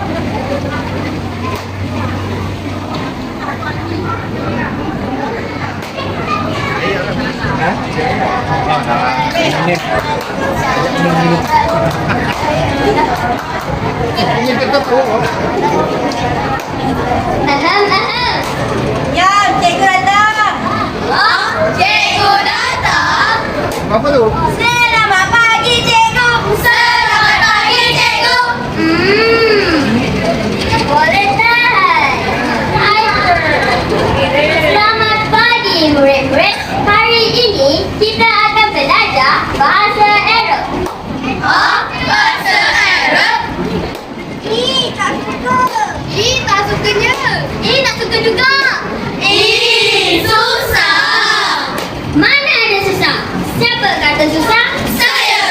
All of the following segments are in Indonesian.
Hả? Ih, tak sukanya. Ih, tak suka juga. Ih, susah. Mana ada susah? Siapa kata susah? Saya.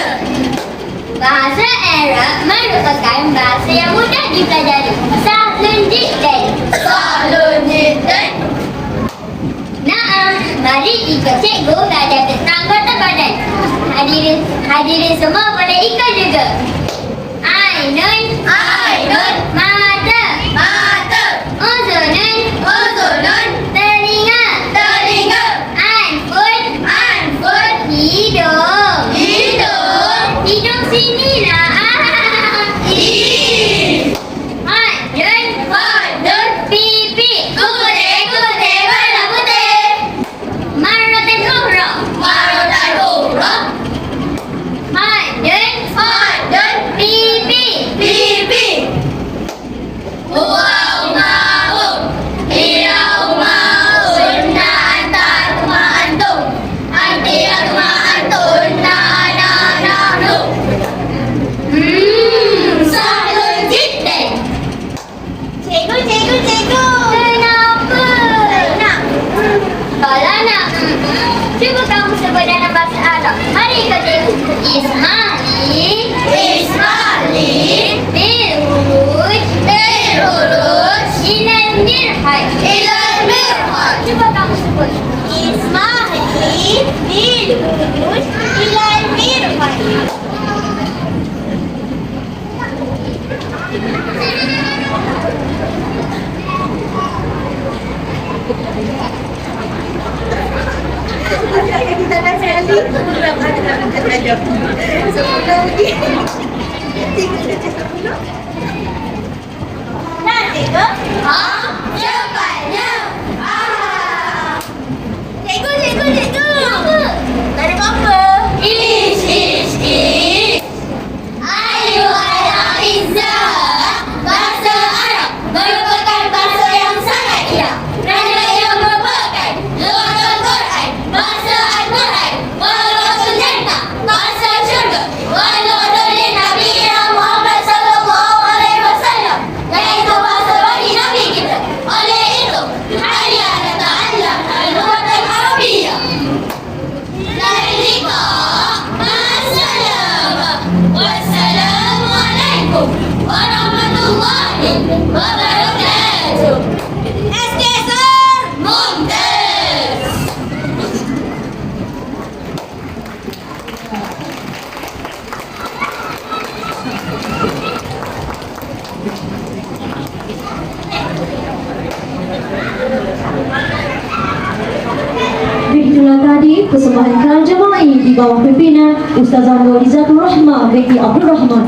Bahasa Arab merupakan bahasa yang mudah dipelajari. Sahlun jiddan. Sahlun jiddan. Naam, mari ikut cikgu belajar tentang kota badan. Hadirin hadirin semua boleh ikut juga. Ainun. Ainun. wala na. Mm-hmm. Siyempre ako sa wala na ba sa ano? Hari ka din. Ismali. Ismali. Biruy. Biruy. İlan mirhay. İlan mirhay. Siyempre ako sa wala. İsmali. Biruy. Sekali kurang ada belajar. Sebelum Begitulah tadi persembahan kerajaan jemaah di bawah pimpinan Ustazah Nurizatul Rahmah binti Abdul Rahman.